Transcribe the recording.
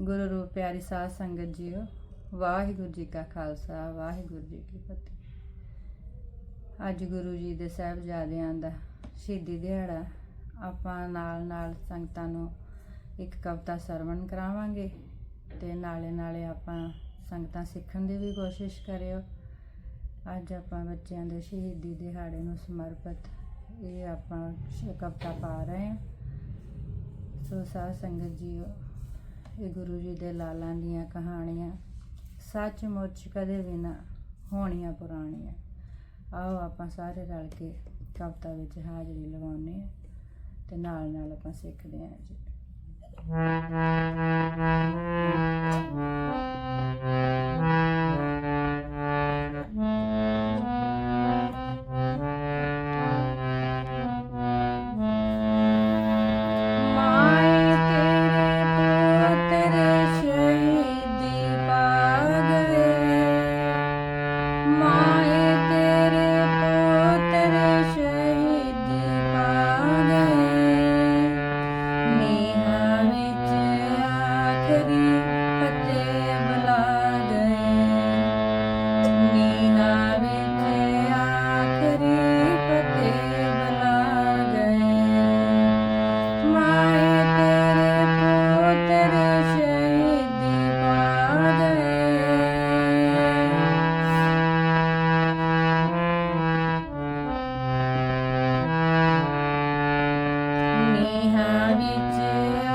ਗੁਰੂ ਰੂਪ ਪਿਆਰੀ ਸਾਧ ਸੰਗਤ ਜੀਓ, ਵਾਹਿਗੁਰੂ ਜੀ ਕਾ ਖਾਲਸਾ, ਵਾਹਿਗੁਰੂ ਜੀ ਕੀ ਫਤਿਹ। ਅੱਜ ਗੁਰੂ ਜੀ ਦੇ ਸਾਹਿਬਜ਼ਾਦਿਆਂ ਦਾ ਸ਼ਹੀਦੀ ਦਿਹਾੜਾ, ਆਪਾਂ ਨਾਲ ਨਾਲ ਸੰਗਤਾਂ ਨੂੰ ਇੱਕ ਕਵਿਤਾ ਸਰਵਣ ਕਰਾਵਾਂਗੇ ਤੇ ਨਾਲੇ ਨਾਲੇ ਆਪਾਂ ਸੰਗਤਾਂ ਸਿੱਖਣ ਦੀ ਵੀ ਕੋਸ਼ਿਸ਼ ਕਰਿਓ। ਅੱਜ ਆਪਾਂ ਬੱਚਿਆਂ ਦੇ ਸ਼ਹੀਦੀ ਦਿਹਾੜੇ ਨੂੰ ਸਮਰਪਿਤ ਇਹ ਆਪਾਂ ਕਵਿਤਾ ਪਾ ਰਹੇ ਹਾਂ। ਸੋ ਸਾਧ ਸੰਗਤ ਜੀਓ ਇਹ ਗੁਰੂ ਜੀ ਦੇ ਲਾਲਾਂ ਦੀਆਂ ਕਹਾਣੀਆਂ ਸੱਚਮੁੱਚ ਕਦੇ ਵੀ ਨਾ ਹੋਣੀਆਂ ਪੁਰਾਣੀਆਂ। ਆਓ ਆਪਾਂ ਸਾਰੇ ਰਲ ਕੇ ਕਵਿਤਾ ਵਿੱਚ ਹਾਜ਼ਰੀ ਲਵਾਉਂਦੇ ਹਾਂ ਤੇ ਨਾਲ ਨਾਲ ਆਪਾਂ ਸਿੱਖਦੇ ਹਾਂ ਜੀ। have you, dear,